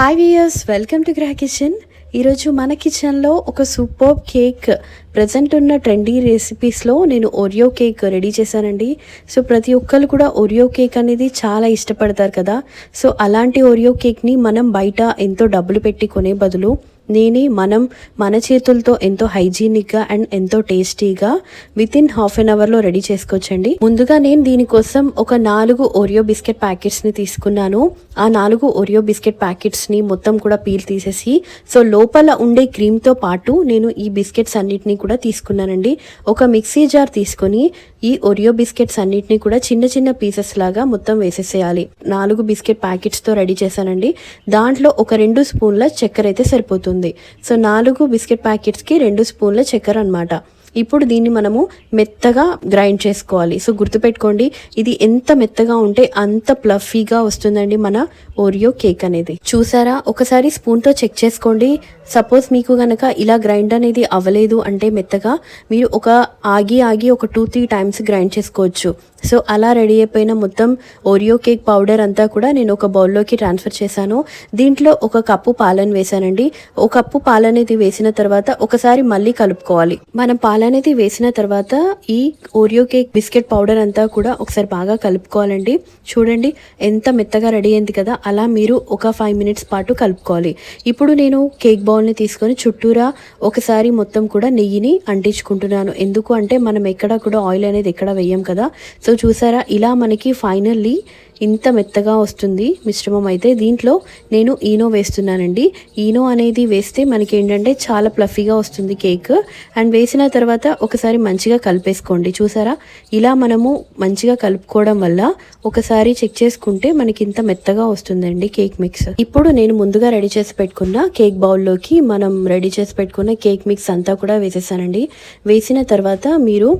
Hi viewers welcome to Graha kitchen ఈరోజు మన కిచెన్లో ఒక సూపర్ కేక్ ప్రజెంట్ ఉన్న ట్రెండీ రెసిపీస్లో నేను ఒరియో కేక్ రెడీ చేశానండి. సో ప్రతి ఒక్కరు కూడా ఒరియో కేక్ అనేది చాలా ఇష్టపడతారు కదా. సో అలాంటి ఓరియో కేక్ని మనం బయట ఎంతో డబ్బులు పెట్టి కొనే బదులు నేనే మనం మన చేతులతో ఎంతో హైజీనిక్గా అండ్ ఎంతో టేస్టీగా విత్ ఇన్ హాఫ్ అన్ అవర్లో రెడీ చేసుకోవచ్చండి. ముందుగా నేను దీనికోసం ఒక నాలుగు ఓరియో బిస్కెట్ ప్యాకెట్స్ని తీసుకున్నాను. ఆ నాలుగు ఓరియో బిస్కెట్ ప్యాకెట్స్ని మొత్తం కూడా పీల్ తీసేసి సో లోపల ఉండే క్రీమ్తో పాటు నేను ఈ బిస్కెట్స్ అన్నిటిని కూడా తీసుకున్నానండి. ఒక మిక్సీ జార్ తీసుకొని ఈ ఒరియో బిస్కెట్స్ అన్నిటిని కూడా చిన్న చిన్న పీసెస్ లాగా మొత్తం వేసేసేయాలి. నాలుగు బిస్కెట్ ప్యాకెట్స్తో రెడీ చేశానండి. దాంట్లో ఒక రెండు స్పూన్ల చక్కెర అయితే సరిపోతుంది. సో నాలుగు బిస్కెట్ ప్యాకెట్స్కి రెండు స్పూన్ల చక్కెర అనమాట ఇప్పుడు దీన్ని మనము మెత్తగా గ్రైండ్ చేసుకోవాలి. సో గుర్తుపెట్టుకోండి ఇది ఎంత మెత్తగా ఉంటే అంత ప్లఫీగా వస్తుందండి మన ఓరియో కేక్ అనేది. చూసారా? ఒకసారి స్పూన్తో చెక్ చేసుకోండి. సపోజ్ మీకు గనక ఇలా గ్రైండ్ అనేది అవ్వలేదు అంటే మెత్తగా మీరు ఒక ఆగి ఆగి ఒక టూ త్రీ టైమ్స్ గ్రైండ్ చేసుకోవచ్చు. సో అలా రెడీ అయిపోయిన మొత్తం ఓరియో కేక్ పౌడర్ అంతా కూడా నేను ఒక బౌల్లోకి ట్రాన్స్ఫర్ చేశాను. దీంట్లో ఒక కప్పు పాలను వేసానండి ఒక కప్పు పాలనేది వేసిన తర్వాత ఒకసారి మళ్ళీ కలుపుకోవాలి. మనం పాలనేది వేసిన తర్వాత ఈ ఓరియో కేక్ బిస్కెట్ పౌడర్ అంతా కూడా ఒకసారి బాగా కలుపుకోవాలండి. చూడండి ఎంత మెత్తగా రెడీ అయింది కదా. అలా మీరు ఒక ఫైవ్ మినిట్స్ పాటు కలుపుకోవాలి. ఇప్పుడు నేను కేక్ బౌల్ని తీసుకొని చుట్టూరా ఒకసారి మొత్తం కూడా నెయ్యిని అంటించుకుంటున్నాను. ఎందుకు అంటే మనం ఎక్కడ కూడా ఆయిల్ అనేది ఎక్కడ వేయం కదా. సో సో చూసారా? ఇలా మనకి ఫైనల్లీ ఇంత మెత్తగా వస్తుంది మిశ్రమం అయితే. దీంట్లో నేను ఈనో వేస్తున్నానండి. ఈనో అనేది వేస్తే మనకి ఏంటంటే చాలా ప్లఫీగా వస్తుంది కేక్. అండ్ వేసిన తర్వాత ఒకసారి మంచిగా కలిపేసుకోండి. చూసారా? ఇలా మనము మంచిగా కలుపుకోవడం వల్ల ఒకసారి చెక్ చేసుకుంటే మనకి ఇంత మెత్తగా వస్తుందండి కేక్ మిక్స్. ఇప్పుడు నేను ముందుగా రెడీ చేసి పెట్టుకున్న కేక్ బౌల్లోకి మనం రెడీ చేసి పెట్టుకున్న కేక్ మిక్స్ అంతా కూడా వేసేసానండి. వేసిన తర్వాత మీరు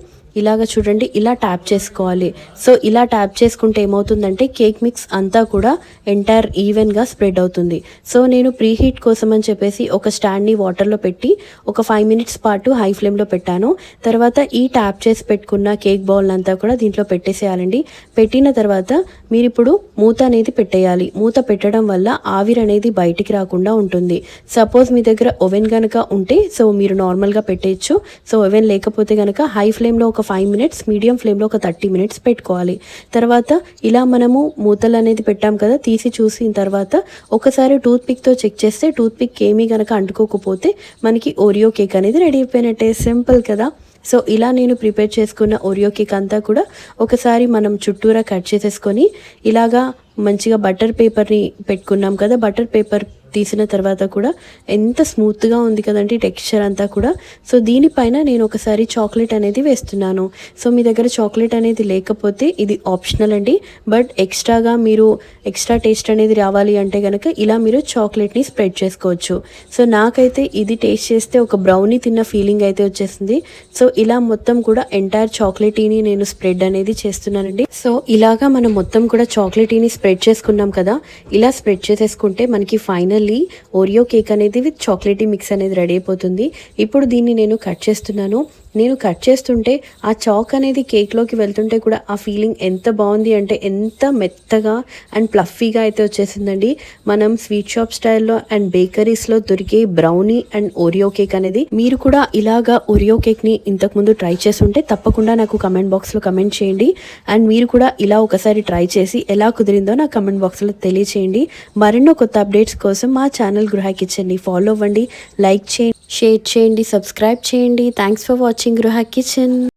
ఇలాగ చూడండి ఇలా ట్యాప్ చేసుకోవాలి. సో ఇలా ట్యాప్ చేసుకుంటే ఏమవుతుందంటే కేక్ మిక్స్ అంతా కూడా ఎంటైర్ ఈవెన్గా స్ప్రెడ్ అవుతుంది. సో నేను ప్రీ హీట్ కోసం అని చెప్పేసి ఒక స్టాండ్ని వాటర్లో పెట్టి ఒక ఫైవ్ మినిట్స్ పాటు హై ఫ్లేమ్లో పెట్టాను. తర్వాత ఈ ట్యాప్ చేసి పెట్టుకున్న కేక్ బౌల్ అంతా కూడా దీంట్లో పెట్టేసేయాలండి. పెట్టిన తర్వాత మీరు ఇప్పుడు మూత అనేది పెట్టేయాలి. మూత పెట్టడం వల్ల ఆవిరి అనేది బయటికి రాకుండా ఉంటుంది. సపోజ్ మీ దగ్గర ఓవెన్ కనుక ఉంటే సో మీరు నార్మల్గా పెట్టేయచ్చు. సో ఓవెన్ లేకపోతే కనుక హై ఫ్లేమ్లో ఒక ఫైవ్ మినిట్స్ మీడియం ఫ్లేమ్లో ఒక థర్టీ మినిట్స్ పెట్టుకోవాలి. తర్వాత ఇలా మనము మూతలు అనేది పెట్టాం కదా తీసి చూసిన తర్వాత ఒకసారి టూత్ పిక్తో చెక్ చేస్తే టూత్ పిక్ ఏమీ కనుక అంటుకోకపోతే మనకి ఓరియో కేక్ అనేది రెడీ అయిపోయినట్టే. సింపుల్ కదా. సో ఇలా నేను ప్రిపేర్ చేసుకున్న ఓరియో కేక్ అంతా కూడా ఒకసారి మనం చుట్టూరా కట్ చేసేసుకొని ఇలాగా మంచిగా బటర్ పేపర్ని పెట్టుకున్నాం కదా బటర్ పేపర్ తీసిన తర్వాత కూడా ఎంత స్మూత్గా ఉంది కదండి టెక్స్చర్ అంతా కూడా. సో దీనిపైన నేను ఒకసారి చాక్లెట్ అనేది వేస్తున్నాను. సో మీ దగ్గర చాక్లెట్ అనేది లేకపోతే ఇది ఆప్షనల్ అండి. బట్ ఎక్స్ట్రాగా మీరు ఎక్స్ట్రా టేస్ట్ అనేది రావాలి అంటే కనుక ఇలా మీరు చాక్లెట్ని స్ప్రెడ్ చేసుకోవచ్చు. సో నాకైతే ఇది టేస్ట్ చేస్తే ఒక బ్రౌనీ తిన్న ఫీలింగ్ అయితే వచ్చేసింది. సో ఇలా మొత్తం కూడా ఎంటైర్ చాక్లెటీని నేను స్ప్రెడ్ అనేది చేస్తున్నానండి. సో ఇలాగా మనం మొత్తం కూడా చాక్లెటీని స్ప్రెడ్ చేసుకున్నాం కదా. ఇలా స్ప్రెడ్ చేసేసుకుంటే మనకి ఫైనల్ ఫైనల్లీ ఓరియో కేక్ అనేది విత్ చాక్లెటీ మిక్స్ అనేది రెడీ అయిపోతుంది. ఇప్పుడు దీన్ని నేను కట్ చేస్తున్నాను. నేను కట్ చేస్తుంటే ఆ చాక్ అనేది కేక్లోకి వెళ్తుంటే కూడా ఆ ఫీలింగ్ ఎంత బాగుంది అంటే ఎంత మెత్తగా అండ్ ప్లఫీగా అయితే వచ్చేసిందండి. మనం స్వీట్ షాప్ స్టైల్లో అండ్ బేకరీస్లో దొరికే బ్రౌనీ అండ్ ఓరియో కేక్ అనేది మీరు కూడా ఇలాగా ఓరియో కేక్ని ఇంతకుముందు ట్రై చేస్తుంటే తప్పకుండా నాకు కమెంట్ బాక్స్లో కమెంట్ చేయండి. అండ్ మీరు కూడా ఇలా ఒకసారి ట్రై చేసి ఎలా కుదిరిందో నాకు కమెంట్ బాక్స్లో తెలియచేయండి. మరెన్నో కొత్త అప్డేట్స్ కోసం మా ఛానల్ గృహ కిచెన్ని ఫాలో అవ్వండి. లైక్ చేయండి. షేర్ చేయండి సబ్స్క్రైబ్ చేయండి. Thanks for watching Gruha kitchen